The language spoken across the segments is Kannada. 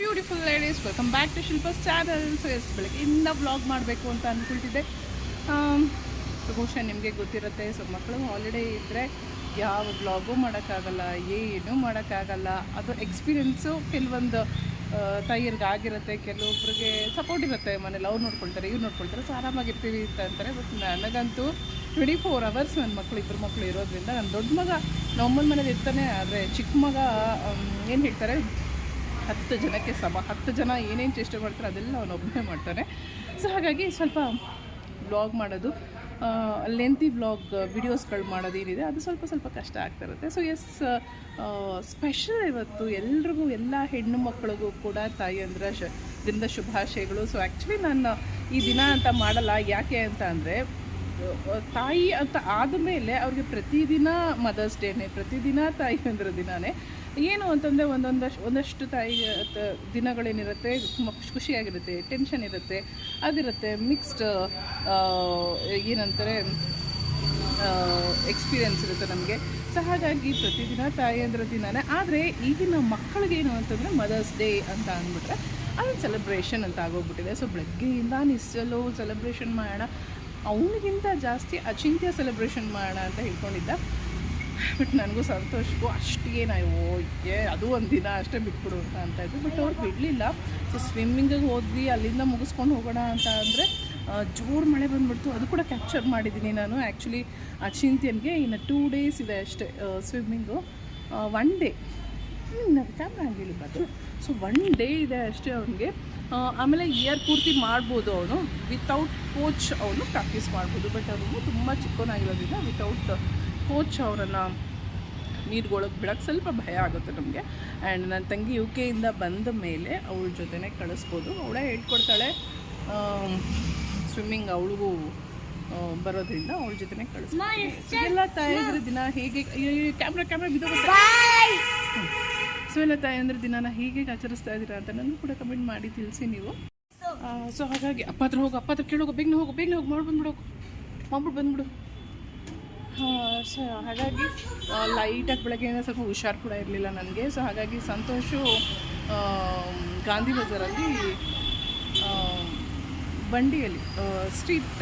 Beautiful ladies welcome back to Shilpa's channel so yes ಬೆಳಗ್ಗೆಯಿಂದ ವ್ಲಾಗ್ ಮಾಡಬೇಕು ಅಂತ ಅಂದ್ಕೊಳ್ತಿದ್ದೆ ಸೊ ಬಹುಶಃ ನಿಮಗೆ ಗೊತ್ತಿರುತ್ತೆ ಸೊ ಮಕ್ಕಳು ಹಾಲಿಡೇ ಇದ್ದರೆ ಯಾವ ವ್ಲಾಗು ಮಾಡೋಕ್ಕಾಗಲ್ಲ, ಏನೂ ಮಾಡೋಕ್ಕಾಗಲ್ಲ, ಅದು ಎಕ್ಸ್ಪೀರಿಯೆನ್ಸು ಕೆಲವೊಂದು ತಾಯಿಯರಿಗೆ ಆಗಿರುತ್ತೆ, ಕೆಲವೊಬ್ರಿಗೆ ಸಪೋರ್ಟ್ ಇರುತ್ತೆ ಮನೇಲಿ. ಅವ್ರು ನೋಡ್ಕೊಳ್ತಾರೆ, ಇವ್ರು ನೋಡ್ಕೊಳ್ತಾರೆ ಸೊ ಆರಾಮಾಗಿರ್ತೀವಿ ಅಂತ ಅಂತಾರೆ. ಬಟ್ ನನಗಂತೂ ಟ್ವೆಂಟಿ ಫೋರ್ ಅವರ್ಸ್ ನನ್ನ ಮಕ್ಕಳು ಇಬ್ಬರು ಮಕ್ಕಳು ಇರೋದ್ರಿಂದ ನನ್ನ ದೊಡ್ಡ ಮಗ ನಮ್ಮನ ಮನೇಲಿ ಇರ್ತಾನೆ, ಆದರೆ ಚಿಕ್ಕ ಮಗ ಏನು ಹೇಳ್ತಾರೆ? ಹತ್ತು ಜನಕ್ಕೆ ಸಮ, ಹತ್ತು ಜನ ಏನೇನು ಚೇಷ್ಟೆ ಮಾಡ್ತಾರೆ ಅದೆಲ್ಲ ಅವನೊಬ್ಬನೇ ಮಾಡ್ತಾನೆ. ಸೊ ಹಾಗಾಗಿ ಸ್ವಲ್ಪ ವ್ಲಾಗ್ ಮಾಡೋದು ಲೆಂತಿ ವ್ಲಾಗ್ ವಿಡಿಯೋಸ್ಗಳು ಮಾಡೋದು ಏನಿದೆ, ಅದು ಸ್ವಲ್ಪ ಸ್ವಲ್ಪ ಕಷ್ಟ ಆಗ್ತಿರುತ್ತೆ ಸೊ ಎಸ್ ಸ್ಪೆಷಲ್ ಇವತ್ತು ಎಲ್ರಿಗೂ, ಎಲ್ಲ ಹೆಣ್ಣು ಮಕ್ಕಳಿಗೂ ಕೂಡ ತಾಯಿ ಅಂದ್ರೆ ಶ ದಿನದ ಶುಭಾಶಯಗಳು. ಸೊ ಆ್ಯಕ್ಚುಲಿ ನಾನು ಈ ದಿನ ಅಂತ ಮಾಡಲ್ಲ, ಯಾಕೆ ಅಂತ ಅಂದರೆ ತಾಯಿ ಅಂತ ಆದಮೇಲೆ ಅವ್ರಿಗೆ ಪ್ರತಿದಿನ ಮದರ್ಸ್ ಡೇನೇ ಪ್ರತಿದಿನ ತಾಯಿ ಅಂದ್ರ ದಿನನೇ ಏನು ಅಂತಂದರೆ ಒಂದೊಂದಷ್ಟು, ಒಂದಷ್ಟು ತಾಯಿ ದಿನಗಳೇನಿರುತ್ತೆ, ತುಂಬ ಖುಷಿಯಾಗಿರುತ್ತೆ ಟೆನ್ಷನ್ ಇರುತ್ತೆ, ಅದಿರುತ್ತೆ ಮಿಕ್ಸ್ಡ್ ಏನಂತಾರೆ ಎಕ್ಸ್ಪೀರಿಯೆನ್ಸ್ ಇರುತ್ತೆ ನಮಗೆ. ಸೊ ಹಾಗಾಗಿ ಪ್ರತಿದಿನ ತಾಯಿಯಂದ್ರ ದಿನನೇ. ಆದರೆ ಈಗಿನ ಮಕ್ಕಳಿಗೇನು ಅಂತಂದರೆ ಮದರ್ಸ್ ಡೇ ಅಂತ ಅಂದ್ಬಿಟ್ರೆ ಅದೊಂದು ಸೆಲೆಬ್ರೇಷನ್ ಅಂತ ಆಗೋಗ್ಬಿಟ್ಟಿದೆ. ಸೊ ಬೆಳಗ್ಗೆಯಿಂದ ನಿಸ್ಸಲು ಸೆಲೆಬ್ರೇಷನ್ ಮಾಡೋಣ. ಅವನಿಗಿಂತ ಜಾಸ್ತಿ ಅಚಿಂತ್ಯ ಸೆಲೆಬ್ರೇಷನ್ ಮಾಡೋಣ ಅಂತ ಹೇಳ್ಕೊಂಡಿದ್ದ. ಬಟ್ ನನಗೂ ಸಂತೋಷಕ್ಕೂ ನಾವು ಏ, ಅದು ಒಂದು ದಿನ ಅಷ್ಟೇ ಬಿಟ್ಬಿಡು ಅಂತ ಅಂತ ಇದ್ದರು ಬಟ್ ಅವ್ರು ಬಿಡಲಿಲ್ಲ. ಸೊ ಸ್ವಿಮ್ಮಿಂಗಿಗೆ ಹೋದ್ವಿ. ಅಲ್ಲಿಂದ ಮುಗಿಸ್ಕೊಂಡು ಹೋಗೋಣ ಅಂತ ಅಂದರೆ ಜೋರು ಮಳೆ ಬಂದುಬಿಡ್ತು. ಅದು ಕೂಡ ಕ್ಯಾಪ್ಚರ್ ಮಾಡಿದ್ದೀನಿ ನಾನು. ಆ್ಯಕ್ಚುಲಿ ಅಚಿಂತ್ಯನ್ಗೆ ಇನ್ನು ಟೂ ಡೇಸ್ ಇದೆ ಅಷ್ಟೇ ಸ್ವಿಮ್ಮಿಂಗು ಒನ್ ಡೇ ನಾನು ಕ್ಯಾಮ್ರಾ ಹಂಗೆ ಹೇಳಿಬಾರ್ದು ಸೊ ಒನ್ ಡೇ ಇದೆ ಅಷ್ಟೇ ಅವನಿಗೆ. ಆಮೇಲೆ ಇಯರ್ ಪೂರ್ತಿ ಮಾಡ್ಬೋದು ಅವನು. ವಿತೌಟ್ ಕೋಚ್ ಅವನು ಪ್ರಾಕ್ಟೀಸ್ ಮಾಡ್ಬೋದು. ಬಟ್ ಅವನು ತುಂಬ ಚಿಕ್ಕವನಾಗಿರೋದ್ರಿಂದ ವಿತೌಟ್ ಕೋಚ್ ಅವರನ್ನು ನೀರುಗೊಳಗೆ ಬಿಡೋಕ್ಕೆ ಸ್ವಲ್ಪ ಭಯ ಆಗುತ್ತೆ ನಮಗೆ. ಆ್ಯಂಡ್ ನನ್ನ ತಂಗಿ ಯು ಕೆಯಿಂದ ಬಂದ ಮೇಲೆ ಅವಳ ಜೊತೆನೇ ಕಳಿಸ್ಬೋದು. ಅವಳೇ ಹೇಳ್ಕೊಡ್ತಾಳೆ ಸ್ವಿಮ್ಮಿಂಗ್ ಅವಳಿಗೂ ಬರೋದ್ರಿಂದ ಅವಳ ಜೊತೆನೇ ಕಳಿಸ್ಬೋದು. ಎಲ್ಲ ತಾಯಿದ್ರ ದಿನ ಹೇಗೆ ಕ್ಯಾಮ್ರಾ ಕ್ಯಾಮ್ರಾ ಬಿದ್ದೋಗುತ್ತೆ. ಸೊ ಎಲ್ಲ ತಾಯಿ ಅಂದ್ರೆ ದಿನಾನ ಹೇಗೆ ಆಚರಿಸ್ತಾ ಇದ್ದೀರಾ ಅಂತ ನನಗೂ ಕೂಡ ಕಮೆಂಟ್ ಮಾಡಿ ತಿಳಿಸಿ ನೀವು. ಸೊ ಹಾಗಾಗಿ ಅಪ್ಪ ಹತ್ರ ಹೋಗು ಅಪ್ಪ ಹತ್ರ ಕೇಳೋಗು ಬೇಗನೆ ಹೋಗು ಬೇಗನೆ ಹೋಗಿ ಮಾಡಿ ಬಂದ್ಬಿಡು ಮಾಡ್ಬಿಟ್ಟು ಬಂದ್ಬಿಡು. ಸೊ ಹಾಗಾಗಿ ಲೈಟಾಗಿ ಬೆಳಗ್ಗೆಯಿಂದ ಸ್ವಲ್ಪ ಹುಷಾರು ಕೂಡ ಇರಲಿಲ್ಲ ನನಗೆ. ಸೊ ಹಾಗಾಗಿ ಸಂತೋಷು ಗಾಂಧಿ ಬಜಾರಲ್ಲಿ ಬಂಡಿಯಲ್ಲಿ ಸ್ಟ್ರೀಟ್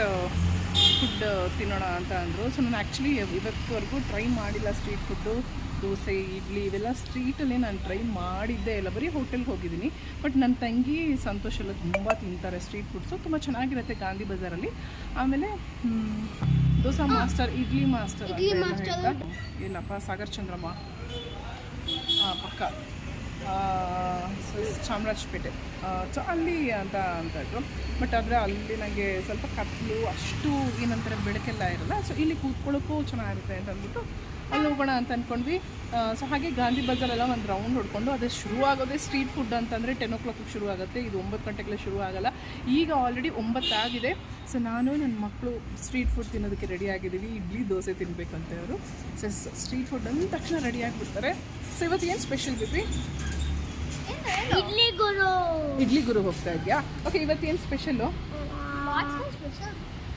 ಫುಡ್ ತಿನ್ನೋಣ ಅಂತ ಅಂದರು. ಸೊ ನಾನು ಆ್ಯಕ್ಚುಲಿ ಇವತ್ತುವರೆಗೂ ಟ್ರೈ ಮಾಡಿಲ್ಲ ಸ್ಟ್ರೀಟ್ ಫುಡ್ಡು ದೋಸೆ ಇಡ್ಲಿ ಇವೆಲ್ಲ ಸ್ಟ್ರೀಟಲ್ಲಿ ನಾನು ಟ್ರೈ ಮಾಡಿದ್ದೇ ಇಲ್ಲ. ಬರೀ ಹೋಟೆಲ್ಗೆ ಹೋಗಿದ್ದೀನಿ. ಬಟ್ ನನ್ನ ತಂಗಿ ಸಂತೋಷ ಎಲ್ಲ ತುಂಬ ತಿಂತಾರೆ ಸ್ಟ್ರೀಟ್ ಫುಡ್ಸು ತುಂಬ ಚೆನ್ನಾಗಿರುತ್ತೆ ಗಾಂಧಿ ಬಜಾರಲ್ಲಿ. ಆಮೇಲೆ ದೋಸಾ ಮಾಸ್ಟರ್ ಇಡ್ಲಿ ಮಾಸ್ಟರ್ ಇಲ್ಲಪ್ಪ ಸಾಗರ್ ಚಂದ್ರಮ್ಮ. ಹಾಂ ಪಕ್ಕ. ಚಾಮರಾಜಪೇಟೆ. ಸೊ ಅಲ್ಲಿ ಅಂತ ಅಂತ ಇದ್ರು. ಬಟ್ ಆದರೆ ಅಲ್ಲಿ ನನಗೆ ಸ್ವಲ್ಪ ಕತ್ತಲು ಅಷ್ಟು ಏನಂತಾರೆ ಬೆಳಕೆಲ್ಲ ಇರಲ್ಲ. ಸೊ ಇಲ್ಲಿ ಕೂತ್ಕೊಳ್ಳೋಕ್ಕೂ ಚೆನ್ನಾಗಿರುತ್ತೆ ಅಂತ ಅಂದ್ಬಿಟ್ಟು ಅಲ್ಲಿ ಹೋಗೋಣ ಅಂತ ಅಂದ್ಕೊಂಡ್ವಿ ಸೊ ಹಾಗೆ ಗಾಂಧಿ ಬಜಾರೆಲ್ಲ ಒಂದು ರೌಂಡ್ ಹೊಡ್ಕೊಂಡು ಅದೇ ಶುರು ಆಗೋದೇ ಸ್ಟ್ರೀಟ್ ಫುಡ್ ಅಂತಂದರೆ ಟೆನ್ ಓ ಕ್ಲಾಕಿಗೆ ಶುರು ಆಗುತ್ತೆ. ಇದು ಒಂಬತ್ತು ಗಂಟೆಗೆಲ್ಲ ಶುರು ಆಗಲ್ಲ. ಈಗ ಆಲ್ರೆಡಿ ಒಂಬತ್ತಾಗಿದೆ ಸೊ ನಾನು ನನ್ನ ಮಕ್ಕಳು ಸ್ಟ್ರೀಟ್ ಫುಡ್ ತಿನ್ನೋದಕ್ಕೆ ರೆಡಿ ಆಗಿದ್ದೀವಿ. ಇಡ್ಲಿ ದೋಸೆ ತಿನ್ನಬೇಕಂತ ಅವರು. ಸೊ ಸ್ಟ್ರೀಟ್ ಫುಡ್ ಅಂದ ತಕ್ಷಣ ರೆಡಿ ಆಗಿಬಿಡ್ತಾರೆ. ಸೊ ಇವತ್ತು ಏನು ಸ್ಪೆಷಲ್ ಬಿದ್ವಿ ಇಡ್ಲಿ ಗುರು. ಇಡ್ಲಿ ಗುರು ಹೋಗ್ತಾ ಇದೆಯಾ? ಓಕೆ ಇವತ್ತು ಏನು ಸ್ಪೆಷಲ್ಲು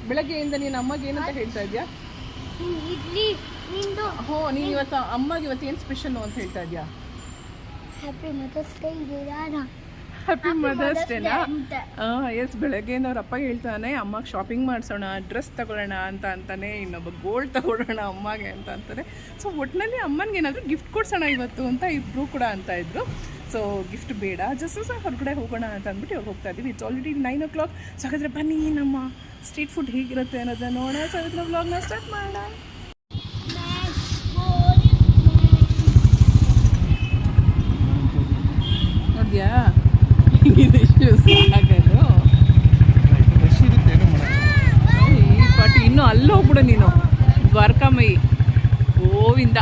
ಬೆಳಗ್ಗೆಯಿಂದ ನೀನು ಅಮ್ಮಗೆ ಏನಂತ ಹೇಳ್ತಾ ಇದೆಯಾ? ಇಡ್ಲಿ. ನಿಂದು? ಹೋ ನೀನು ಇವತ್ತು ಅಮ್ಮಗೆ ಇವತ್ತು ಏನು ಸ್ಪೆಷಲ್ ಅಂತ ಹೇಳ್ತಾ ಇದೆಯಾ? ಹ್ಯಾಪಿ ಮದರ್ಸ್ ಡೇ ಇದೆಯಾ ಹ್ಯಾಪಿ ಮದರ್ಸ್ ಡೇನಾ ಅಂತ. ಎಸ್ ಬೆಳಗ್ಗೆಯಿಂದ ಅವ್ರ ಅಪ್ಪ ಹೇಳ್ತಾನೆ ಅಮ್ಮಗೆ ಶಾಪಿಂಗ್ ಮಾಡಿಸೋಣ ಡ್ರೆಸ್ ತಗೊಳ್ಳೋಣ ಅಂತ ಅಂತಾನೆ ಇನ್ನೊಬ್ಬ ಗೋಲ್ಡ್ ತಗೊಳ್ಳೋಣ ಅಮ್ಮಗೆ ಅಂತ ಅಂತಾರೆ ಸೊ ಒಟ್ಟಿನಲ್ಲಿ ಅಮ್ಮನಿಗೆ ಏನಾದರೂ ಗಿಫ್ಟ್ ಕೊಡ್ಸೋಣ ಇವತ್ತು ಅಂತ ಇಬ್ಬರು ಕೂಡ ಅಂತ ಇದ್ರು. ಸೊ ಗಿಫ್ಟ್ ಬೇಡ ಜಸ್ಟ್ ಸಹ ಹೊರಗಡೆ ಹೋಗೋಣ ಅಂತ ಅಂದ್ಬಿಟ್ಟು ಇವಾಗ ಹೋಗ್ತಾ ಇದೀವಿ. It's already nine o'clock so ಹಾಗಾದ್ರೆ ಬನ್ನಿ ನಮ್ಮ ಸ್ಟ್ರೀಟ್ ಫುಡ್ ಹೇಗಿರುತ್ತೆ ಅನ್ನೋದನ್ನ ನೋಡೋಣ. ಸೊ ಇದ್ರ ವ್ಲಾಗ್ನ ಸ್ಟಾರ್ಟ್ ಮಾಡೋಣ ನೋಡಿದ್ಯಾ ಇದಿಷ್ಟು ಸಾಗರು ಈ ಪಾಟಿ ಇನ್ನು ಹೋಗ್ಬಿಡು ನೀನು. ದ್ವಾರಕಾಮಯಿ ಗೋವಿಂದ.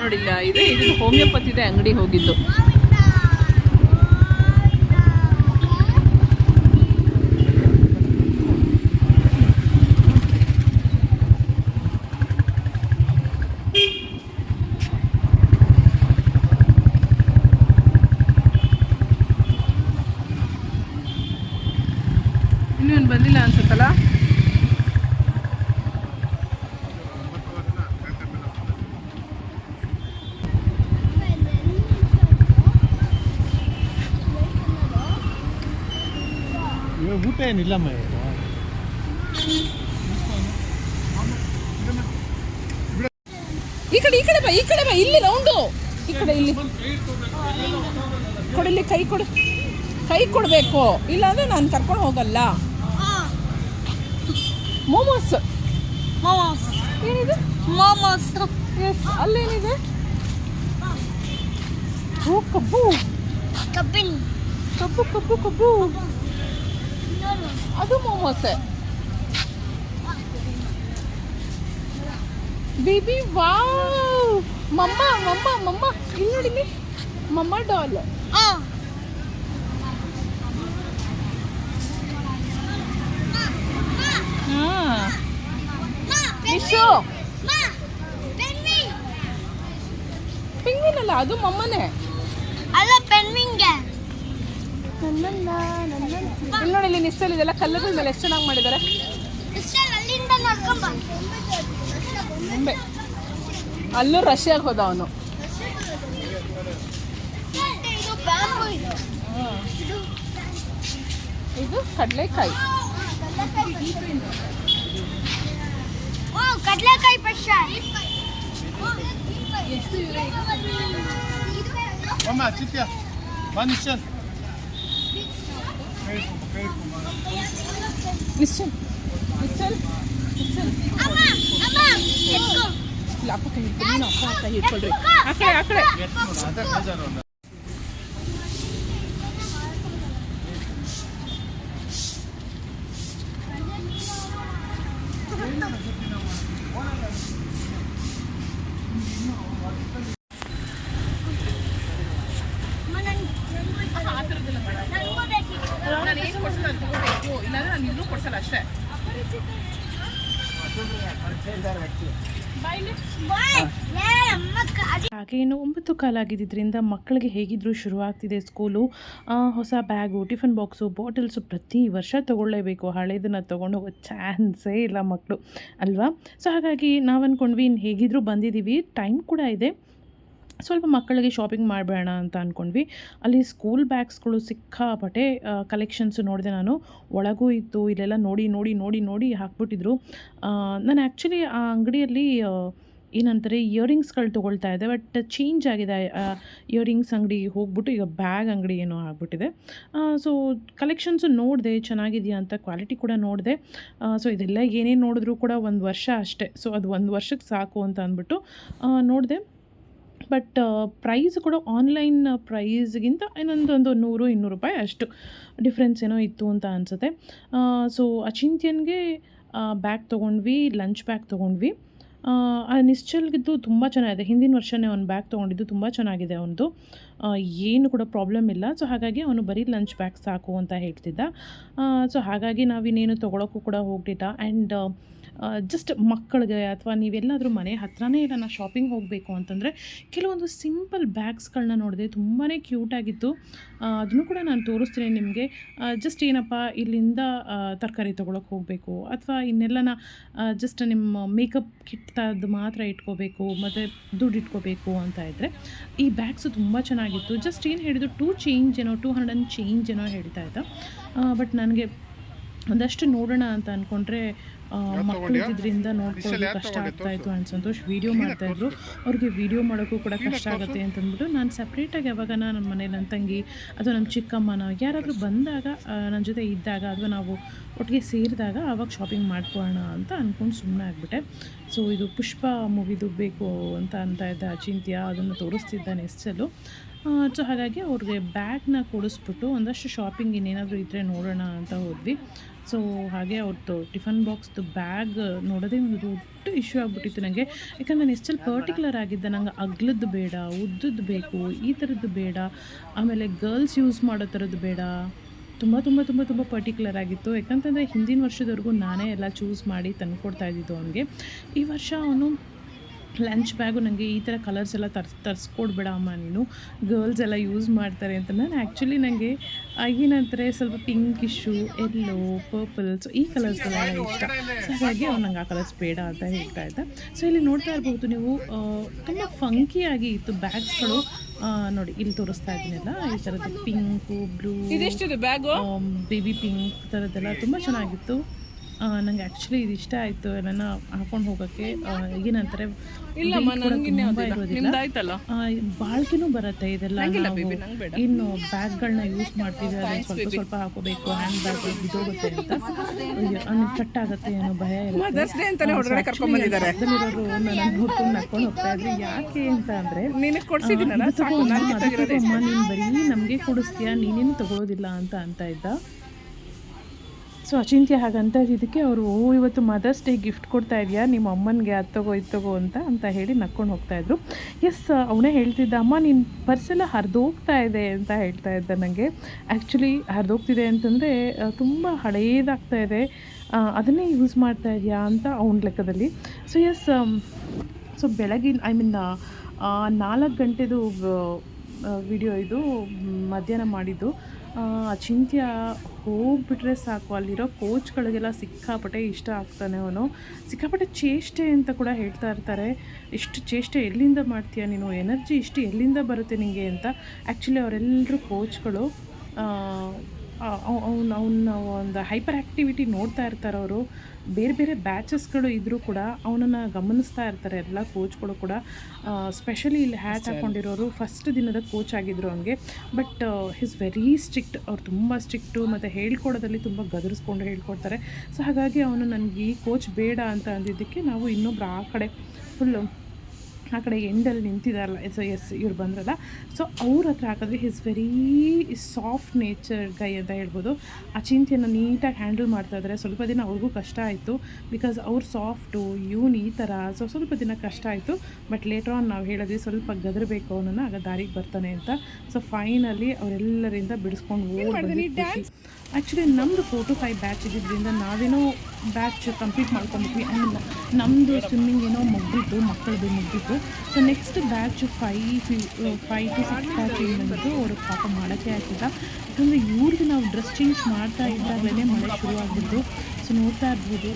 ನೋಡಿಲ್ಲ ಇದೆ ಇದು ಹೋಮಿಯೋಪತಿದೆ ಅಂಗಡಿ ಹೋಗಿದ್ದು. ಏನಿಲ್ಲಮ್ಮ ಈ ಕಡೆ ಈ ಕಡೆ ಬಾ ಈ ಕಡೆ ಬಾ ಇಲ್ಲಿ ರೌಂಡು ಈ ಕಡೆ ಇಲ್ಲಿ. ಕೊಡಲಿ ಕೈ ಕೊಡು. ಕೈ ಕೊಡಬೇಕು. ಇಲ್ಲಾಂದ್ರೆ ನಾನು ಕರ್ಕೊಂಡು ಹೋಗಲ್ಲ. ಮೋಮೋಸ್ ಮೋಮೋಸ್ ಏನಿದೆ? ಮೋಮೋಸ್ ಎಸ್ ಅಲ್ಲೇನಿದೆ? ಓ ಕಬ್ಬು. ಕಬ್ಬಿನ ಕಬ್ಬು ಕಬ್ಬು. ಕಬ್ಬು. ಅದು ಮೋಮೋಸೆ. ಬೇಬಿ ವಾವ್ ಮಮ್ಮ ಮಮ್ಮ ಮಮ್ಮ ಇಲ್ಲಿ ನೋಡಿ ಇಲ್ಲಿ. ಮಮ್ಮ ಡಾಲ್ ಆ. ಹಾ. ಮಾ ನಿಶು ಮಾ ಪೆನ್ನಿ ಪಿಂಗ್ವಿನ್ ಅಲ್ಲ ಅದು ಮಮ್ಮನೇ. ಅಲ್ಲ ಪೆನ್ವಿಂಗೆ ಇಲ್ಲಿ ನೋಡಿ, ಇಲ್ಲಿ ನಿಶ್ಚಲ್ ಇದೆಲ್ಲ ಕಲ್ಲುಗಳ ಮೇಲೆ ಎಷ್ಟು ಚೆನ್ನಾಗಿ ಮಾಡಿದ್ದಾರೆ. ಮುಂಬೆ ಅಲ್ಲೂ ರಷ್ಯಾಗೆ ಹೋದ ಅವನು. ಇದು ಕಡಲೆಕಾಯಿ. ಕಡಲೆಕಾಯಿ ಪಕ್ಷ ಅಮ್ಮ ಚಿತ್ಯ ಬಾ ನಿಶ್ಚಲ್ ನಿಶ್ಚಲ್ ನಿಶ್ಚಲ್ ನಿಶ್ಚಲ್ ಅಮ್ಮ ಅಮ್ಮ ಎತ್ಕೊ ಇಲ್ಲ ಅಪ್ಪ ಕೈ ಹಿಡ್ಕೊಳ್ಳಿ ನೀನು ಅಪ್ಪ ಕೈ ಹಿಡ್ಕೊಳ್ರಿ ಆ ಕಡೆ ಆ ಕಡೆ ಅದೇ ಬೇಜಾರು ಅಲ್ಲ ಅಮ್ಮ ನನ್ ನನಗೂ ಬೇಕಿತ್ತು ನಾನು ಏನು ಕೊಡ್ಸಲ್ಲ ಅದು ತಗೋಬೇಕು ಇಲ್ಲಾಂದ್ರೆ ನಾನು ಇನ್ನೂ ಕೊಡ್ಸಲ್ಲ ಅಷ್ಟೇ ಬಾಯ್ಲಿ ಬಾಯ್ ಏ ಅಮ್ಮ ಕಾಡಿ ಹಾಗೆ ಇನ್ನು ಒಂಬತ್ತು ಕಾಲಾಗಿದ್ದರಿಂದ ಮಕ್ಕಳಿಗೆ ಹೇಗಿದ್ರು ಶುರುವಾಗ್ತಿದೆ ಸ್ಕೂಲು. ಹೊಸ ಬ್ಯಾಗು, ಟಿಫನ್ ಬಾಕ್ಸು, ಬಾಟಲ್ಸು ಪ್ರತಿ ವರ್ಷ ತೊಗೊಳ್ಳೇಬೇಕು. ಹಳೇದನ್ನು ತೊಗೊಂಡು ಹೋಗೋ ಚಾನ್ಸೇ ಇಲ್ಲ ಮಕ್ಕಳು ಅಲ್ವಾ? ಸೊ, ಹಾಗಾಗಿ ನಾವು ಅಂದ್ಕೊಂಡ್ವಿ ಇನ್ನು ಹೇಗಿದ್ರು ಬಂದಿದ್ದೀವಿ. ಟೈಮ್ ಕೂಡ ಇದೆ. ಸ್ವಲ್ಪ ಮಕ್ಕಳಿಗೆ ಶಾಪಿಂಗ್ ಮಾಡಬೇಡ ಅಂತ ಅಂದ್ಕೊಂಡ್ವಿ ಅಲ್ಲಿ ಸ್ಕೂಲ್ ಬ್ಯಾಗ್ಸ್ಗಳು ಸಿಕ್ಕಾಪಟ್ಟೆ ಕಲೆಕ್ಷನ್ಸು ನೋಡಿದೆ ನಾನು. ಒಳಗೂ ಇತ್ತು, ಇಲ್ಲೆಲ್ಲ ನೋಡಿ ನೋಡಿ ನೋಡಿ ನೋಡಿ ಹಾಕ್ಬಿಟ್ಟಿದ್ರು. ನಾನು ಆ್ಯಕ್ಚುಲಿ ಆ ಅಂಗಡಿಯಲ್ಲಿ ಏನಂತಾರೆ ಇಯರಿಂಗ್ಸ್ಗಳು ತೊಗೊಳ್ತಾ ಇದೆ. ಬಟ್ ಚೇಂಜ್ ಆಗಿದೆ. ಇಯರಿಂಗ್ಸ್ ಅಂಗಡಿ ಹೋಗ್ಬಿಟ್ಟು ಈಗ ಬ್ಯಾಗ್ ಅಂಗಡಿ ಏನೋ ಆಗಿಬಿಟ್ಟಿದೆ. ಸೊ ಕಲೆಕ್ಷನ್ಸು ನೋಡಿದೆ, ಚೆನ್ನಾಗಿದೆಯಾ ಅಂತ ಕ್ವಾಲಿಟಿ ಕೂಡ ನೋಡಿದೆ. ಸೊ ಇದೆಲ್ಲ ಏನೇನು ನೋಡಿದ್ರೂ ಕೂಡ ಒಂದು ವರ್ಷ ಅಷ್ಟೇ. ಸೊ ಅದು ಒಂದು ವರ್ಷಕ್ಕೆ ಸಾಕು ಅಂತ ಅಂದ್ಬಿಟ್ಟು ನೋಡಿದೆ. ಬಟ್ ಪ್ರೈಸ್ ಕೂಡ ಆನ್ಲೈನ್ ಪ್ರೈಸ್ಗಿಂತ ಇನ್ನೊಂದು ಒಂದು ನೂರು, ಇನ್ನೂರು ರೂಪಾಯಿ ಅಷ್ಟು ಡಿಫ್ರೆನ್ಸ್ ಏನೋ ಇತ್ತು ಅಂತ ಅನಿಸುತ್ತೆ. ಸೊ ಅಚಿಂತ್ಯನ್ಗೆ ಬ್ಯಾಗ್ ತೊಗೊಂಡ್ವಿ ಲಂಚ್ ಬ್ಯಾಗ್ ತೊಗೊಂಡ್ವಿ. ಆ, ನಿಶ್ಚಲ್ಗಿದ್ದು ತುಂಬ ಚೆನ್ನಾಗಿದೆ. ಹಿಂದಿನ ವರ್ಷನೇ ಅವ್ನು ಬ್ಯಾಗ್ ತೊಗೊಂಡಿದ್ದು ತುಂಬ ಚೆನ್ನಾಗಿದೆ ಅವನದು. ಏನು ಕೂಡ ಪ್ರಾಬ್ಲಮ್ ಇಲ್ಲ. ಸೊ ಹಾಗಾಗಿ ಅವನು ಬರೀ ಲಂಚ್ ಬ್ಯಾಗ್ ಸಾಕು ಅಂತ ಹೇಳ್ತಿದ್ದ. ಸೊ ಹಾಗಾಗಿ ನಾವಿನ್ನೇನು ತೊಗೊಳೋಕ್ಕೂ ಕೂಡ ಹೋಗಲಿಲ್ಲ. ಆ್ಯಂಡ್ ಜಸ್ಟ್ ಮಕ್ಕಳಿಗೆ ಅಥವಾ ನೀವೆಲ್ಲಾದರೂ ಮನೆ ಹತ್ರನೇ ಇಲ್ಲ ನಾ ಶಾಪಿಂಗ್ ಹೋಗಬೇಕು ಅಂತಂದರೆ ಕೆಲವೊಂದು ಸಿಂಪಲ್ ಬ್ಯಾಗ್ಸ್ಗಳನ್ನ ನೋಡಿದೆ ತುಂಬಾ ಕ್ಯೂಟಾಗಿತ್ತು ಅದನ್ನು ಕೂಡ ನಾನು ತೋರಿಸ್ತೀನಿ ನಿಮಗೆ. ಜಸ್ಟ್ ಏನಪ್ಪ, ಇಲ್ಲಿಂದ ತರಕಾರಿ ತೊಗೊಳಕ್ಕೆ ಹೋಗಬೇಕು ಅಥವಾ ಇನ್ನೆಲ್ಲನ ಜಸ್ಟ್ ನಿಮ್ಮ ಮೇಕಪ್ ಕಿಟ್ ಥರದ್ದು ಮಾತ್ರ ಇಟ್ಕೋಬೇಕು, ಮತ್ತು ದುಡ್ಡು ಇಟ್ಕೋಬೇಕು ಅಂತ ಇದ್ದರೆ ಈ ಬ್ಯಾಗ್ಸು ತುಂಬ ಚೆನ್ನಾಗಿತ್ತು. ಜಸ್ಟ್ ಏನು ಹೇಳಿದ್ರು ಟೂ ಚೇಂಜ್ ಏನೋ ಟೂ ಹಂಡ್ರೆಡ್ ಆ್ಯಂಡ್ ಚೇಂಜ್ ಏನೋ ಹೇಳ್ತಾ ಇದ್ದ. ಬಟ್ ನನಗೆ ಒಂದಷ್ಟು ನೋಡೋಣ ಅಂತ ಅಂದ್ಕೊಂಡ್ರೆ ಮಕ್ಕಳು ಇದ್ರಿಂದ ನೋಡ್ಕೊಳ್ಳೋದು ಕಷ್ಟ ಆಗ್ತಾ ಇತ್ತು ಅಂತ ಸಂತೋಷ್ ವೀಡಿಯೋ ಮಾಡ್ತಾಯಿದ್ರು ಅವ್ರಿಗೆ ವೀಡಿಯೋ ಮಾಡೋಕ್ಕೂ ಕೂಡ ಕಷ್ಟ ಆಗುತ್ತೆ ಅಂತಂದ್ಬಿಟ್ಟು ನಾನು ಸಪ್ರೇಟಾಗಿ ಯಾವಾಗ ನನ್ನ ಮನೇಲಿ ನನ್ನ ತಂಗಿ ಅಥವಾ ನಮ್ಮ ಚಿಕ್ಕಮ್ಮನ ಯಾರಾದರೂ ಬಂದಾಗ ನನ್ನ ಜೊತೆ ಇದ್ದಾಗ ಅಥವಾ ನಾವು ಒಟ್ಟಿಗೆ ಸೇರಿದಾಗ ಆವಾಗ ಶಾಪಿಂಗ್ ಮಾಡ್ಕೊಳ್ಳೋಣ ಅಂತ ಅಂದ್ಕೊಂಡು ಸುಮ್ಮನೆ ಆಗಿಬಿಟ್ಟೆ. ಸೊ ಇದು ಪುಷ್ಪ ಮೂವಿದು ಬೇಕು ಅಂತ ಅಂತ ಇದ್ದ ಅಚಿಂತ್ಯ ಅದನ್ನು ತೋರಿಸ್ತಿದ್ದಾನೆ ಎಸ್ಸಲು ಸೊ ಹಾಗಾಗಿ ಅವ್ರಿಗೆ ಬ್ಯಾಗ್ನ ಕೊಡಿಸ್ಬಿಟ್ಟು ಒಂದಷ್ಟು ಶಾಪಿಂಗ್ ಇನ್ನೇನಾದರೂ ಇದ್ದರೆ ನೋಡೋಣ ಅಂತ ಹೋದ್ವಿ. ಸೊ ಹಾಗೆ ಅವ್ರದ್ದು ಟಿಫನ್ ಬಾಕ್ಸ್ದು ಬ್ಯಾಗ್ ನೋಡೋದೇ ಒಂದು ದೊಡ್ಡ ಇಶ್ಯೂ ಆಗಿಬಿಟ್ಟಿತ್ತು ನನಗೆ ಯಾಕಂದರೆ ನಾನು ಎಷ್ಟೆಲ್ಲ ಪರ್ಟಿಕ್ಯುಲರ್ ಆಗಿದ್ದ, ನಂಗೆ ಅಗ್ಲದ್ದು ಬೇಡ, ಉದ್ದದ್ದು ಬೇಕು, ಈ ಥರದ್ದು ಬೇಡ, ಆಮೇಲೆ ಗರ್ಲ್ಸ್ ಯೂಸ್ ಮಾಡೋ ಥರದ್ದು ಬೇಡ, ತುಂಬ ತುಂಬ ತುಂಬ ತುಂಬ ಪರ್ಟಿಕ್ಯುಲರ್ ಆಗಿತ್ತು. ಯಾಕಂತಂದರೆ ಹಿಂದಿನ ವರ್ಷದವರೆಗೂ ನಾನೇ ಎಲ್ಲ ಚೂಸ್ ಮಾಡಿ ತಂದುಕೊಡ್ತಾ ಇದ್ದಿದ್ದು ಅವನಿಗೆ. ಈ ವರ್ಷ ಅವನು ಲಂಚ್ ಬ್ಯಾಗು ನನಗೆ ಈ ಥರ ಕಲರ್ಸ್ ಎಲ್ಲ ತರ್ಸ್ ತರಿಸ್ಕೊಡ್ಬೇಡ ಅಮ್ಮ ನೀನು. ಗರ್ಲ್ಸ್ ಎಲ್ಲ ಯೂಸ್ ಮಾಡ್ತಾರೆ ಅಂತ. ನಾನು ಆ್ಯಕ್ಚುಲಿ ನನಗೆ ಏನಂತಾರೆ ಸ್ವಲ್ಪ ಪಿಂಕಿಶು ಎಲ್ಲೋ ಪರ್ಪಲ್ ಸೊ ಈ ಎಲ್ಲ ಇಷ್ಟ. ಸೊ ಹಾಗಾಗಿ ಅವ್ನು ನಂಗೆ ಆ ಕಲರ್ಸ್ ಬೇಡ ಅಂತ ಹೇಳ್ತಾ ಇದ್ದ. ಸೊ ಇಲ್ಲಿ ನೋಡ್ತಾ ಇರ್ಬೋದು ನೀವು ತುಂಬ ಫಂಕಿಯಾಗಿ ಇತ್ತು ಬ್ಯಾಗ್ಸ್ಗಳು ನೋಡಿ ಇಲ್ಲಿ ತೋರಿಸ್ತಾ ಇದ್ದೀನಲ್ಲ ಈ ಥರದ್ದು ಪಿಂಕು ಬ್ಲೂ ಬೇಬಿ ಪಿಂಕ್ ಥರದ್ದೆಲ್ಲ ತುಂಬ ಚೆನ್ನಾಗಿತ್ತು. ನನಗೆ ಆ್ಯಕ್ಚುಲಿ ಇದು ಇಷ್ಟ ಆಯಿತು. ಏನನ್ನ ಹಾಕೊಂಡು ಹೋಗೋಕ್ಕೆ ಏನಂತಾರೆ ಬಾಳ್ಕೆನೂ ಬರುತ್ತೆ ಇದೆಲ್ಲ. ಇನ್ನು ಬ್ಯಾಗ್ಗಳನ್ನ ಯೂಸ್ ಮಾಡ್ತೀವಿ ಅದನ್ನ ಸ್ವಲ್ಪ ಸ್ವಲ್ಪ ಹಾಕೋಬೇಕು. ಹ್ಯಾಂಡ್ ಬ್ಯಾಗ್ ಬಿದ್ದೋಗುತ್ತೆ ಅಂತ. ಕಟ್ ಆಗುತ್ತೆ ಏನೋ ಭಯ ಪಕ್ಕದಲ್ಲಿರೋರು ನನ್ನ ಹುಡ್ಕೊಂಡು ನಡ್ಕೊಂಡು ಹೋಗ್ತಾ ಇದ್ರೆ. ಯಾಕೆ ಅಂತ ಅಂದ್ರೆ ನೀನ್ ಬರೀ ನಮಗೆ ಕೊಡಿಸ್ತೀಯಾ ನೀನೇನು ತಗೊಳ್ಳೋದಿಲ್ಲ ಅಂತ ಅಂತ ಇದ್ದ. ಸೊ ಅಚಿಂತ್ಯ ಹಾಗಂತ ಇದಕ್ಕೆ ಅವರು, ಓ, ಇವತ್ತು ಮದರ್ಸ್ ಡೇ ಗಿಫ್ಟ್ ಕೊಡ್ತಾ ಇದೆಯಾ? ನಿಮ್ಮ ಅಮ್ಮನಿಗೆ ಅದು ತಗೋ, ಇದು ತಗೋ ಅಂತ ಅಂತ ಹೇಳಿ ನಕ್ಕೊಂಡು ಹೋಗ್ತಾ ಇದ್ರು. ಎಸ್ ಅವನೇ ಹೇಳ್ತಿದ್ದ, ಅಮ್ಮ ನಿನ್ನ ಪರ್ಸೆಲ್ಲ ಹರಿದೋಗ್ತಾ ಇದೆ, ಅಂತ ಹೇಳ್ತಾ ಇದ್ದ ನನಗೆ ಆ್ಯಕ್ಚುಲಿ ಹರಿದೋಗ್ತಿದೆ ಅಂತಂದರೆ ತುಂಬ ಹಳೇದಾಗ್ತಾ ಇದೆ. ಅದನ್ನೇ ಯೂಸ್ ಮಾಡ್ತಾ ಇದೆಯಾ? ಅಂತ ಅವನ ಲೆಕ್ಕದಲ್ಲಿ. ಸೊ ಎಸ್ ಸೊ ಬೆಳಗಿನ ಐ ಮೀನ್ ನಾಲ್ಕು ಗಂಟೆದು ವಿಡಿಯೋ ಇದು, ಮಧ್ಯಾಹ್ನ ಮಾಡಿದ್ದು. ಅಚಿಂತ್ಯ ಹೋಗ್ಬಿಟ್ರೆ ಸಾಕು, ಅಲ್ಲಿರೋ ಕೋಚ್ಗಳಿಗೆಲ್ಲ ಸಿಕ್ಕಾಪಟ್ಟೆ ಇಷ್ಟ ಆಗ್ತಾನೆ ಅವನು. ಸಿಕ್ಕಾಪಟ್ಟೆ ಚೇಷ್ಟೆ ಅಂತ ಕೂಡ ಹೇಳ್ತಾ ಇರ್ತಾರೆ. ಇಷ್ಟು ಚೇಷ್ಟೆ ಎಲ್ಲಿಂದ ಮಾಡ್ತೀಯ ನೀನು? ಎನರ್ಜಿ ಇಷ್ಟು ಎಲ್ಲಿಂದ ಬರುತ್ತೆ ನಿನಗೆ ಅಂತ. ಆ್ಯಕ್ಚುಲಿ ಅವರೆಲ್ಲರೂ ಕೋಚ್ಗಳು ಅವ್ನು, ಅವನ ಒಂದು ಹೈಪರ್ ಆ್ಯಕ್ಟಿವಿಟಿ ನೋಡ್ತಾ ಇರ್ತಾರೆ ಅವರು ಬೇರೆ ಬೇರೆ ಬ್ಯಾಚಸ್ಗಳು ಇದ್ದರೂ ಕೂಡ ಅವನನ್ನು ಗಮನಿಸ್ತಾ ಇರ್ತಾರೆ ಎಲ್ಲ ಕೋಚ್ಗಳು ಕೂಡ. ಸ್ಪೆಷಲಿ ಇಲ್ಲಿ ಹ್ಯಾಟ್ ಹಾಕ್ಕೊಂಡಿರೋರು ಫಸ್ಟ್ ದಿನದ ಕೋಚ್ ಆಗಿದ್ರು ಅವನಿಗೆ. ಬಟ್ ಹಿಸ್ ವೆರಿ ಸ್ಟ್ರಿಕ್ಟ್ ಅವ್ರು ತುಂಬ ಸ್ಟ್ರಿಕ್ಟು ಮತ್ತು ಹೇಳ್ಕೊಡೋದಲ್ಲಿ ತುಂಬ ಗದರಿಸ್ಕೊಂಡು ಹೇಳ್ಕೊಡ್ತಾರೆ. ಸೊ ಹಾಗಾಗಿ ಅವನು ನನಗೆ ಈ ಕೋಚ್ ಬೇಡ ಅಂತ ಅಂದಿದ್ದಕ್ಕೆ ನಾವು ಇನ್ನೊಬ್ರು ಆ ಕಡೆ ಫುಲ್ಲು ಆ ಕಡೆ ಎಂಡಲ್ಲಿ ನಿಂತಿದ್ದಾರಲ್ಲ ಸೊ ಎಸ್ ಇವ್ರು ಬಂದ್ರಲ್ಲ. ಸೊ ಅವ್ರ ಹತ್ರ ಹಾಕಿದ್ರೆ his very soft nature guy ಅಂತ ಹೇಳ್ಬೋದು. ಆ ಚಿಂತೆಯನ್ನು ನೀಟಾಗಿ ಹ್ಯಾಂಡಲ್ ಮಾಡ್ತಾ ಇದ್ದಾರೆ ಸ್ವಲ್ಪ ದಿನ ಅವ್ರಿಗೂ ಕಷ್ಟ ಆಯಿತು. ಬಿಕಾಸ್ ಅವ್ರು ಸಾಫ್ಟು ಇವನು ಈ ಥರ ಸೊ ಸ್ವಲ್ಪ ದಿನ ಕಷ್ಟ ಆಯಿತು. ಬಟ್ ಲೇಟರ್ ಆನ್ ನಾವು ಹೇಳಿದ್ವಿ ಸ್ವಲ್ಪ ಗದರಬೇಕು ಅವನನ್ನು ಆಗ ದಾರಿಗೆ ಬರ್ತಾನೆ ಅಂತ. ಸೊ ಫೈನಲಿ ಅವರೆಲ್ಲರಿಂದ ಬಿಡಿಸ್ಕೊಂಡು ಓಡಿ ಆ್ಯಕ್ಚುಲಿ ನಮ್ಮದು ಫೋರ್ ಟು ಫೈವ್ ಬ್ಯಾಚ್ ಇದ್ದಿದ್ದರಿಂದ ನಾವೇನೋ ಬ್ಯಾಚ್ ಕಂಪ್ಲೀಟ್ ಮಾಡ್ಕೊಂಡ್ಬಿಟ್ವಿ ಆ್ಯಂಡ್ ನಮ್ಮದು ಸ್ವಿಮ್ಮಿಂಗ್ ಏನೋ ಮುಗ್ದಿತ್ತು, ಮಕ್ಕಳದು ಮುಗ್ದಿತ್ತು. So next batch five five to six batch ಏನು ಅವರು ಪಾಪ ಮಾಡೋಕ್ಕೆ ಆಗ್ತಿಲ್ಲ. ಯಾಕಂದರೆ ಇವ್ರಿಗೆ ನಾವು ಡ್ರೆಸ್ ಚೇಂಜ್ ಮಾಡ್ತಾ ಇದ್ದಾಗಲೇ ಮಳೆ ಶುರು ಆಗಿದ್ದು ಸೊ ನೋಡ್ತಾ ಇರ್ಬೋದು.